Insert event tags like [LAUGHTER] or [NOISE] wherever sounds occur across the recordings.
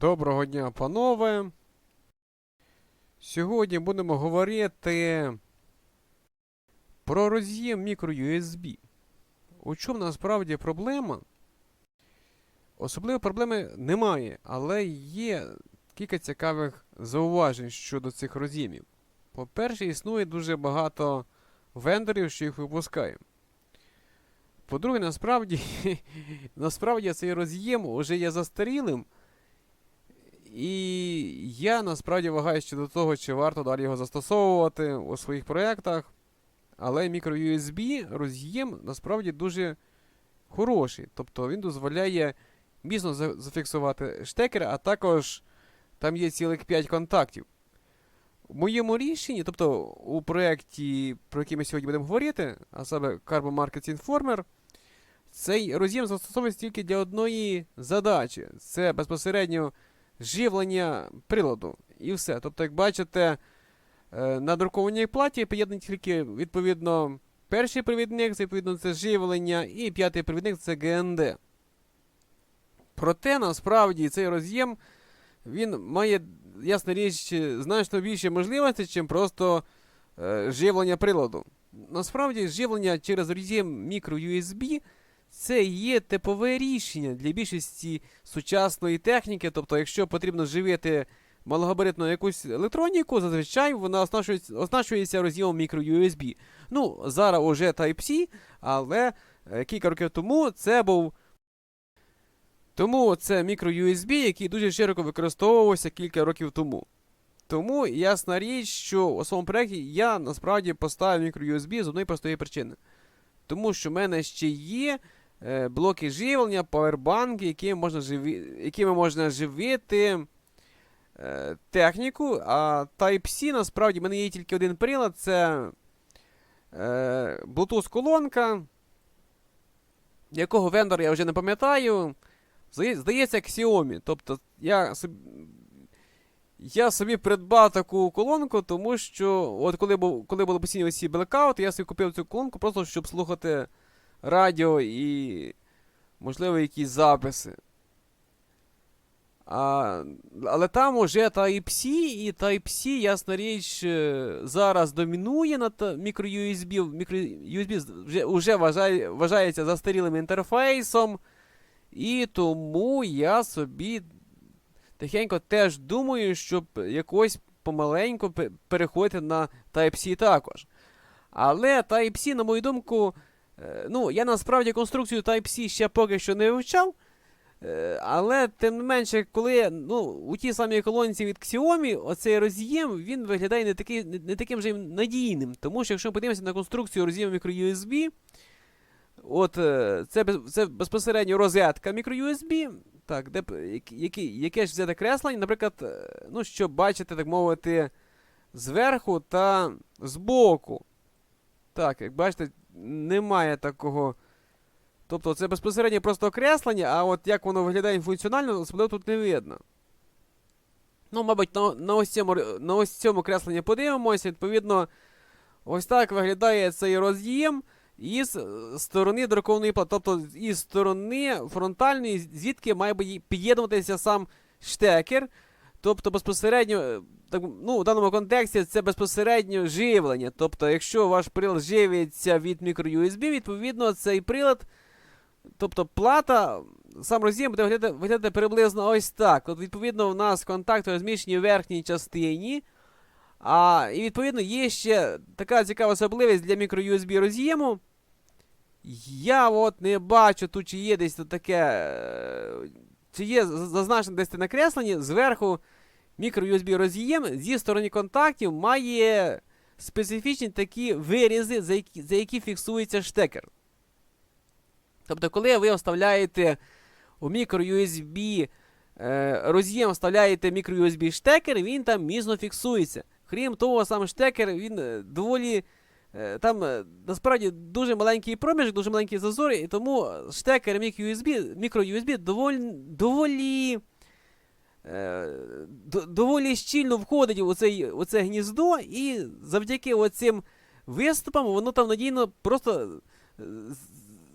Доброго дня, панове. Сьогодні будемо говорити про роз'єм microUSB. У чому насправді проблема? Особливо проблеми немає, але є кілька цікавих зауважень щодо цих роз'ємів. По-перше, існує дуже багато вендорів, що їх випускають. По-друге, насправді, [LAUGHS] насправді цей роз'єм уже є застарілим. І я насправді вагаюся щодо того, чи варто далі його застосовувати у своїх проєктах. Але microUSB роз'єм насправді дуже хороший. Тобто він дозволяє міцно зафіксувати штекер, а також там є цілих 5 контактів. У моєму рішенні, тобто у проєкті, про який ми сьогодні будемо говорити, а саме Carbon Market Informer, цей роз'єм застосовується тільки для одної задачі. Це безпосередньо живлення приладу. І все. Тобто, як бачите, е, на друкованій платі приєднані тільки, відповідно, перший провідник, це відповідно це живлення, і п'ятий провідник це ГНД. Проте, насправді, цей роз'єм він має, ясна річ, значно більше можливостей, чим просто е, живлення приладу. Насправді, живлення через роз'єм microUSB це є типове рішення для більшості сучасної техніки. Тобто, якщо потрібно живити малогабаритну якусь електроніку, зазвичай вона оснащується, оснащується роз'ємом microUSB. Ну, зараз уже Type-C, але е, кілька років тому це був. Тому це microUSB, який дуже широко використовувався кілька років тому. Тому ясна річ, що у своєму проєкті я насправді поставив microUSB з одної простої причини. Тому що в мене ще є блоки живлення, павербанки, якими можна, живі... якими можна живити е, техніку. А Type-C насправді в мене є тільки один прилад це е, Bluetooth-колонка, якого вендора я вже не пам'ятаю. Здає- Здається, Xiaomi. Тобто я собі, я собі придбав таку колонку, тому що от коли, був, коли були постійні ці блекаути, я собі купив цю колонку просто щоб слухати радіо і, можливо, якісь записи. А, але там уже Type-C, і Type-C, ясна річ, е, зараз домінує над microUSB з- вже, вже вважає, вважається застарілим інтерфейсом. І тому я собі тихенько теж думаю, щоб якось помаленьку переходити на Type-C також. Але Type-C, на мою думку, ну, я насправді конструкцію Type-C ще поки що не вивчав. Е, Але тим не менше, коли ну, у тій самій колонці від Xiaomi оцей роз'єм він виглядає не, такий, не, таким же надійним. Тому що якщо ми подивимося на конструкцію роз'єму microUSB, от е, це, це безпосередньо розетка microUSB, так, де, які- яке ж взяте креслення, наприклад, е, ну, щоб бачити, так мовити, зверху та збоку. Так, як бачите, немає такого. Тобто це безпосередньо просто окреслення, а от як воно виглядає функціонально, особливо тут не видно. Ну, мабуть, на, на, ось цьому, на ось цьому кресленні подивимося. Відповідно, ось так виглядає цей роз'єм із е, сторони друкованої плати. Тобто із сторони фронтальної, звідки має під'єднуватися сам штекер. Тобто безпосередньо, е, так, ну, в даному контексті це безпосередньо живлення. Тобто, якщо ваш прилад живиться від microUSB, відповідно цей прилад, тобто плата, сам роз'єм буде виглядати, виглядати приблизно ось так. От, відповідно, у нас контакти розміщені в верхній частині. А, і відповідно є ще така цікава особливість для microUSB роз'єму. Я от не бачу тут, чи є десь таке. е, Чи є зазначено десь це накреслення, зверху microUSB роз'єм зі сторони контактів має специфічні такі вирізи, за які, за які фіксується штекер. Тобто, коли ви вставляєте у microUSB е, роз'єм, вставляєте microUSB штекер, він там міцно фіксується. Крім того, сам штекер, він е, доволі. е, Там насправді дуже маленький проміжок, дуже маленький зазор, і тому штекер microUSB, microUSB доволі, доволі, е, до- доволі щільно входить у, цей, у це гніздо, і завдяки оцим виступам воно там надійно просто е,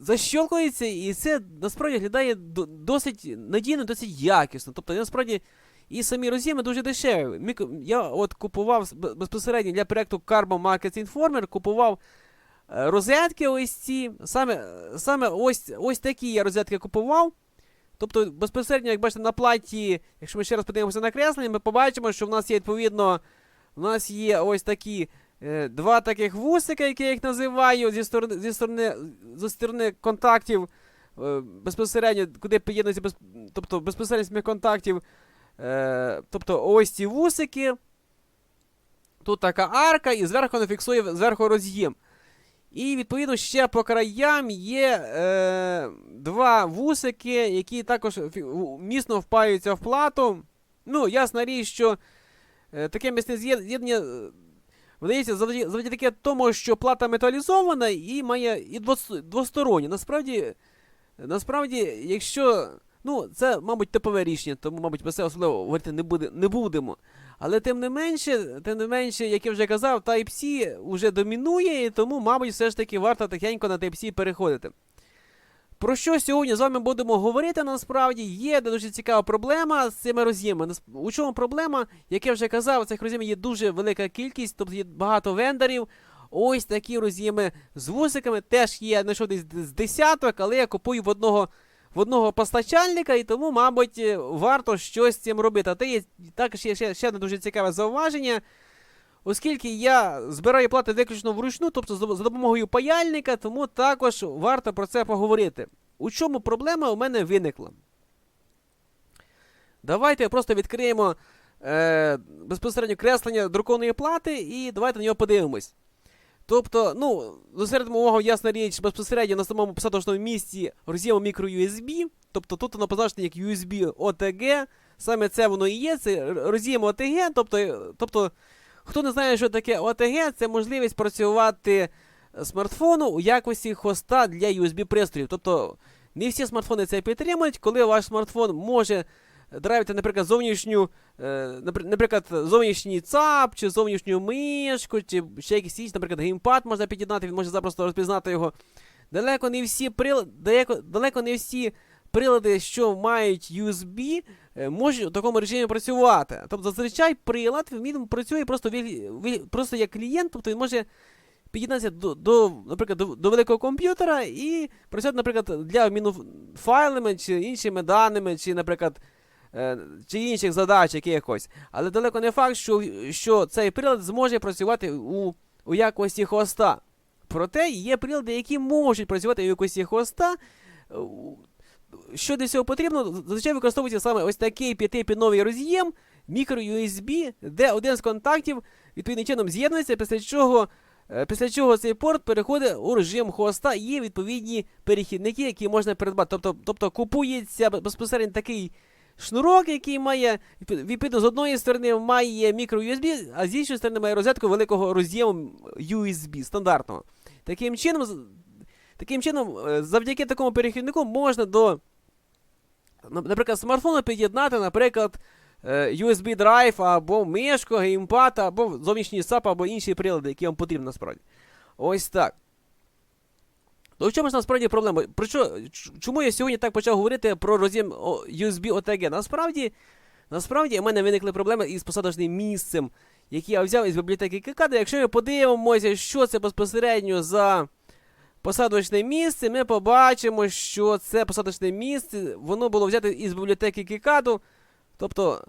защолкується, і це насправді виглядає до- досить надійно, досить якісно. Тобто, насправді, і самі роз'єми дуже дешеві. Я от купував безпосередньо для проекту Carbon Market Informer, купував е, розетки ось ці. Саме, саме ось, ось такі я розетки купував. Тобто, безпосередньо, як бачите, на платі, якщо ми ще раз подивимося на креслення, ми побачимо, що в нас є відповідно, в нас є ось такі е, два таких вусика, які я їх називаю, зі сторони, зі сторони, зі сторони контактів, е, безпосередньо, куди під'єднується, без, тобто безпосередньо з контактів. Е, тобто ось ці вусики. Тут така арка, і зверху вона фіксує зверху роз'єм. І відповідно ще по краям є е, два вусики, які також міцно впаються в плату. Ну, ясна річ, що е, таке місне з'єд- з'єднання е, видається завдяки, завдяки тому, що плата металізована і має і двос- двостороння. Насправді, насправді, якщо. Ну, це, мабуть, типове рішення, тому, мабуть, про це особливо говорити не, буде, не будемо. Але тим не менше, тим не менше, як я вже казав, Type-C вже домінує, і тому, мабуть, все ж таки варто тихенько на Type-C переходити. Про що сьогодні з вами будемо говорити насправді? Є дуже цікава проблема з цими роз'ємами. У чому проблема? Як я вже казав, цих роз'ємів є дуже велика кількість, тобто є багато вендорів. Ось такі роз'єми з вусиками теж є, знайшов десь з десяток, але я купую в одного в одного постачальника, і тому, мабуть, е, варто щось з цим робити. А те є також є ще, ще одне дуже цікаве зауваження. Оскільки я збираю плати виключно вручну, тобто за допомогою паяльника, тому також варто про це поговорити. У чому проблема у мене виникла? Давайте просто відкриємо е, безпосередньо креслення друкованої плати і давайте на нього подивимось. Тобто, ну, зосередимо увагу, ясна річ, безпосередньо на самому посадочному місці роз'єму microUSB. Тобто тут воно позначено як USB OTG. Саме це воно і є, це р- OTG. Тобто, тобто, хто не знає, що таке OTG, це можливість працювати смартфону у якості хоста для USB-пристроїв. Тобто, не всі смартфони це підтримують, коли ваш смартфон може драйвити, наприклад, зовнішню, е, наприклад, зовнішній ЦАП, чи зовнішню мишку, чи ще якийсь інший, наприклад, геймпад можна під'єднати, він може запросто розпізнати його. Далеко не всі прилади, далеко, далеко не всі прилади, що мають USB, е, можуть у такому режимі працювати. Тобто зазвичай прилад він працює просто, просто як клієнт, тобто він може під'єднатися до, до, наприклад, до, до великого комп'ютера і працювати, наприклад, для обміну файлами чи іншими даними, чи, наприклад, чи інших задач якихось. Але далеко не факт, що, що цей прилад зможе працювати у, у якості хоста. Проте є прилади, які можуть працювати у якості хоста. Е, Що для цього потрібно? Зазвичай використовується саме ось такий п'ятипіновий роз'єм microUSB, де один з контактів відповідним чином з'єднується, після чого, е, після чого цей порт переходить у режим хоста. Є відповідні перехідники, які можна придбати. Тобто, тобто купується безпосередньо такий шнурок, який має, відповідно, з одної сторони має microUSB, а з іншої сторони має розетку великого роз'єму USB стандартного. Таким чином, таким чином, е, завдяки такому перехіднику можна до, наприклад, смартфону під'єднати, наприклад, е, USB драйв або мишку, геймпад, або зовнішній САП, або інші прилади, які вам потрібні насправді. Ось так. То в чому ж насправді проблема? Про що, чому я сьогодні так почав говорити про роз'єм USB OTG? Насправді, насправді у мене виникли проблеми із посадочним місцем, яке я взяв із бібліотеки Кикада. Якщо ми подивимося, що це безпосередньо за посадочне місце, ми побачимо, що це посадочне місце, воно було взято із бібліотеки Кикаду. Тобто,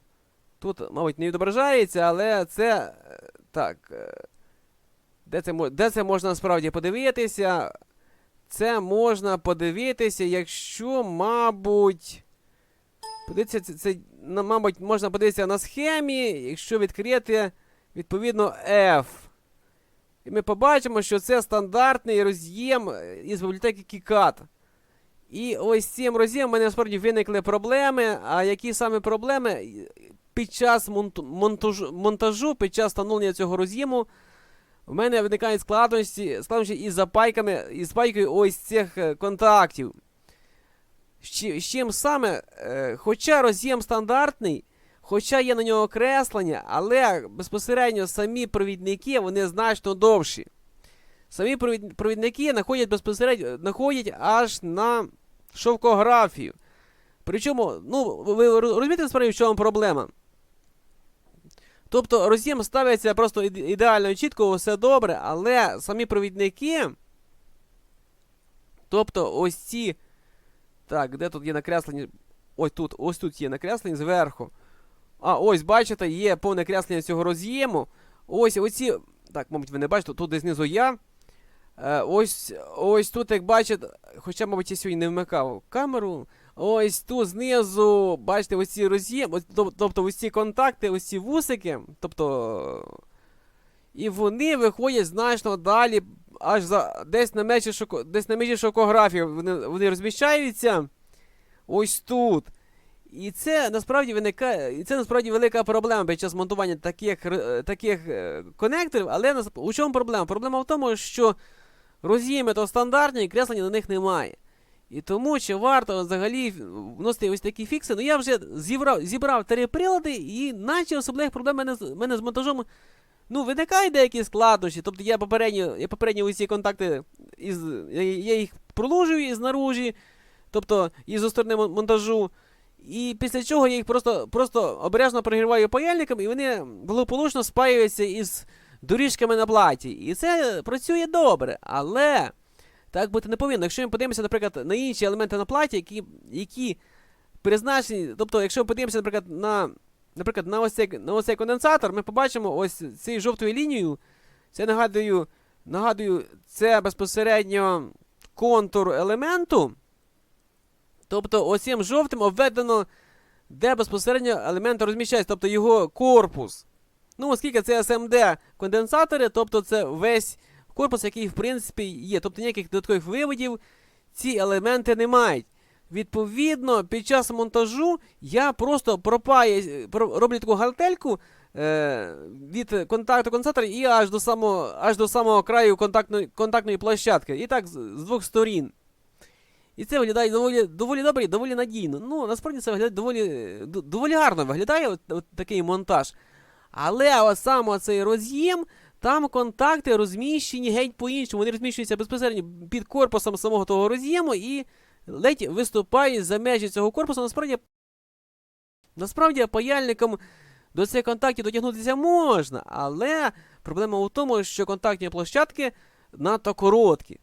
тут, мабуть, не відображається, але це. е, Так. е, Де це, де це можна насправді подивитися? Це можна подивитися, якщо, мабуть. Подивитися, це, це мабуть, можна подивитися на схемі, якщо відкрити відповідно F. І ми побачимо, що це стандартний роз'єм е, із бібліотеки KiCad. І ось цим роз'ємом в мене насправді виникли проблеми. А які саме проблеми? Під час монтажу, під час встановлення цього роз'єму, в мене виникають складності, складності із запайками, із пайкою ось цих е, контактів. З чим саме, е, хоча роз'єм стандартний, хоча є на нього креслення, але безпосередньо самі провідники вони значно довші. самі провідники знаходять безпосередньо знаходять аж на шовкографію. Причому, ну, ви розумієте насправді, в чому проблема? Тобто роз'єм ставиться просто ідеально чітко, все добре, але самі провідники. Тобто ось ці. Так, де тут є накреслені? Ось тут, ось тут є накреслені зверху. А, ось, бачите, є повне креслення цього роз'єму. Ось оці. Так, мабуть, ви не бачите, тут десь знизу я. Е, ось, ось тут, як бачите, хоча, мабуть, я сьогодні не вмикав камеру. Ось тут знизу, бачите, ось ці роз'єм, ось, тобто ось ці контакти, ось ці вусики, тобто. І вони виходять значно далі, аж за десь на межі шоко, десь на межі шокографії вони, вони розміщаються. Ось тут. І це насправді виникає, і це насправді велика проблема під час монтування таких, р- таких е, конекторів. Але у чому проблема? Проблема в тому, що роз'єми то стандартні, і креслення на них немає. І тому чи варто взагалі вносити ось такі фікси. Ну я вже зібрав, зібрав три прилади, і наче особливих проблем мене, мене з монтажом. Ну, виникають деякі складнощі. Тобто я попередньо, я попередньо усі контакти із. Я, їх проложую із наружі, тобто із сторони монтажу. І після чого я їх просто, просто обережно прогріваю паяльником, і вони благополучно спаюються із доріжками на платі. І це працює добре, але так бути не повинно. Якщо ми подивимося, наприклад, на інші елементи на платі, які, які призначені. Тобто, якщо ми подивимося, наприклад, на, наприклад, на ось цей, на ось цей конденсатор, ми побачимо ось цією жовтою лінією. Це нагадую, нагадую, це безпосередньо контур елементу. Тобто, ось цим жовтим обведено, де безпосередньо елемент розміщається, тобто його корпус. Ну, оскільки це SMD конденсатори, тобто це весь корпус, який в принципі є. Тобто ніяких додаткових виводів ці елементи не мають. Відповідно, під час монтажу я просто пропаю, роблю таку галтельку е, від контакту конденсатора і аж до самого, аж до самого краю контактної, контактної площадки. І так з, з двох сторін. І це виглядає доволі, доволі добре і доволі надійно. Ну, насправді це виглядає доволі, доволі гарно виглядає от, от такий монтаж. Але от саме цей роз'єм, там контакти розміщені геть по-іншому. Вони розміщуються безпосередньо під корпусом самого того роз'єму і ледь виступають за межі цього корпусу. Насправді, насправді паяльником до цих контактів дотягнутися можна, але проблема у тому, що контактні площадки надто короткі.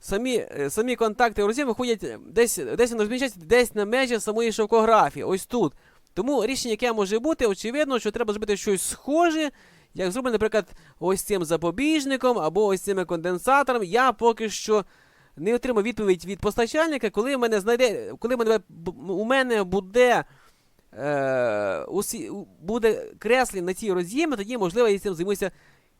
Самі, е, самі контакти роз'єму виходять десь, десь розміщаються десь на межі самої шовкографії, ось тут. Тому рішення, яке може бути, очевидно, що треба зробити щось схоже, як зробити, наприклад, ось цим запобіжником або ось цими конденсатором. Я поки що не отримав відповідь від постачальника, коли мене знайде, коли мене, у мене буде. Е, усі, буде креслі на ці роз'єми, тоді, можливо, я цим займуся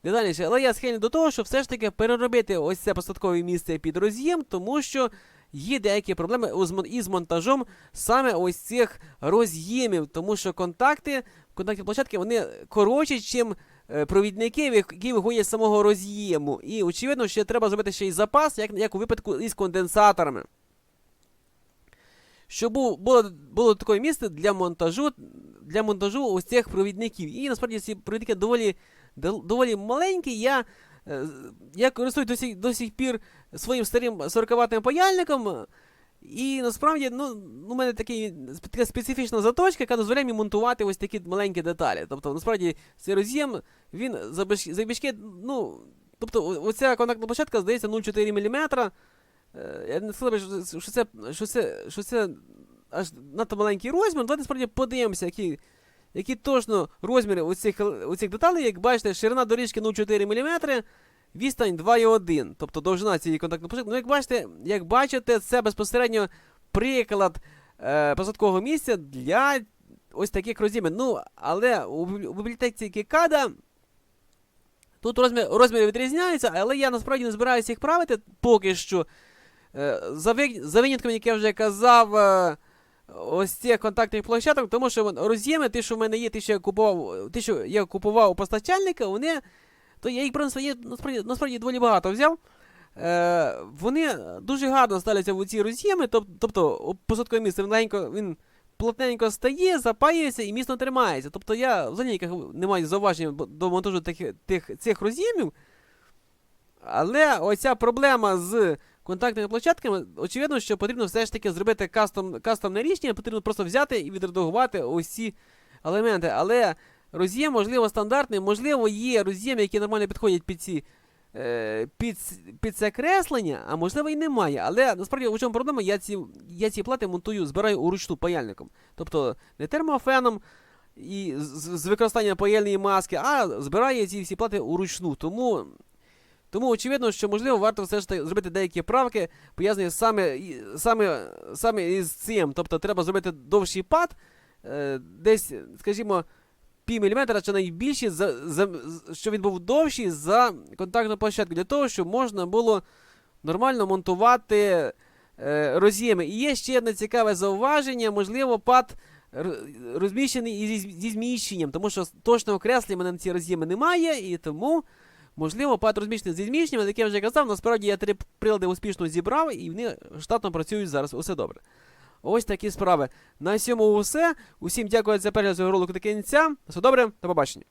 детальніше. Але я схильний до того, що все ж таки переробити ось це посадкове місце під роз'єм, тому що є деякі проблеми із монтажом саме ось цих роз'ємів, тому що контакти, контактні площадки, вони коротші, чим е, провідники, які виходять з самого роз'єму. І очевидно, що треба зробити ще й запас, як, як у випадку із конденсаторами. Щоб було, було таке місце для монтажу, для монтажу ось цих провідників. І насправді ці провідники доволі, доволі маленькі. Я, е, я користуюсь до сих, до сих пір своїм старим 40-ваттним паяльником. І насправді, ну, у мене такий, така специфічна заточка, яка дозволяє мені монтувати ось такі маленькі деталі. Тобто, насправді, цей роз'єм, він забіж- забіжки, ну, тобто, оця контактна площадка, здається, 0,4 мм. Е, Я не сказав, що, що, це, що, це, що це аж надто маленький розмір. Давайте справді подивимося, які, які точно розміри оцих, оцих деталей. Як бачите, ширина доріжки 0,4 мм, відстань 2,1, тобто довжина цієї контактної площадки. Ну, як бачите, як бачите, це безпосередньо приклад е, посадкового місця для ось таких розмірів. Ну, але у, у бібліотеці Кікада тут розмір, розміри відрізняються, але я насправді не збираюся їх правити поки що. Е, За, ви- за винятком, як я вже казав, е, ось цих контактних площадок, тому що роз'єми, ті, що в мене є, ті, що я купував, ті, що я купував у постачальника, вони. То я їх принципі, насправді, насправді доволі багато взяв. Е, вони дуже гарно ставляться в ці роз'єми, тоб, тобто посадкове місце легенько, він плотненько стає, запаюється і міцно тримається. Тобто я взагалі не маю зауважень до монтажу тих, тих, цих роз'ємів. Але оця проблема з контактними площадками, очевидно, що потрібно все ж таки зробити кастом, кастомне рішення, потрібно просто взяти і відредагувати ці елементи. Але роз'єм, можливо, стандартний, можливо, є роз'єми, які нормально підходять під ці. е, Під, під це креслення, а можливо і немає. Але насправді у чому проблема? Я ці, я ці плати монтую, збираю уручну паяльником. Тобто не термофеном і з, з- використанням паяльної маски, а збираю ці всі плати уручну. Тому, тому очевидно, що можливо варто все ж таки зробити деякі правки, пов'язані саме, саме, саме із цим. Тобто треба зробити довший пад, е, десь, скажімо, пів міліметра чи навіть більше, за, за, щоб він був довший за контактну площадку, для того, щоб можна було нормально монтувати е, роз'єми. І є ще одне цікаве зауваження, можливо, пад розміщений із, зі зміщенням, тому що точного креслення в мене на ці роз'єми немає, і тому. Можливо, пад розміщений зі зміщенням, як я вже казав, насправді я три прилади успішно зібрав і вони штатно працюють зараз. Усе добре. Ось такі справи. На цьому все. Усім дякую за перегляд цього ролику до кінця. Все добре, до побачення.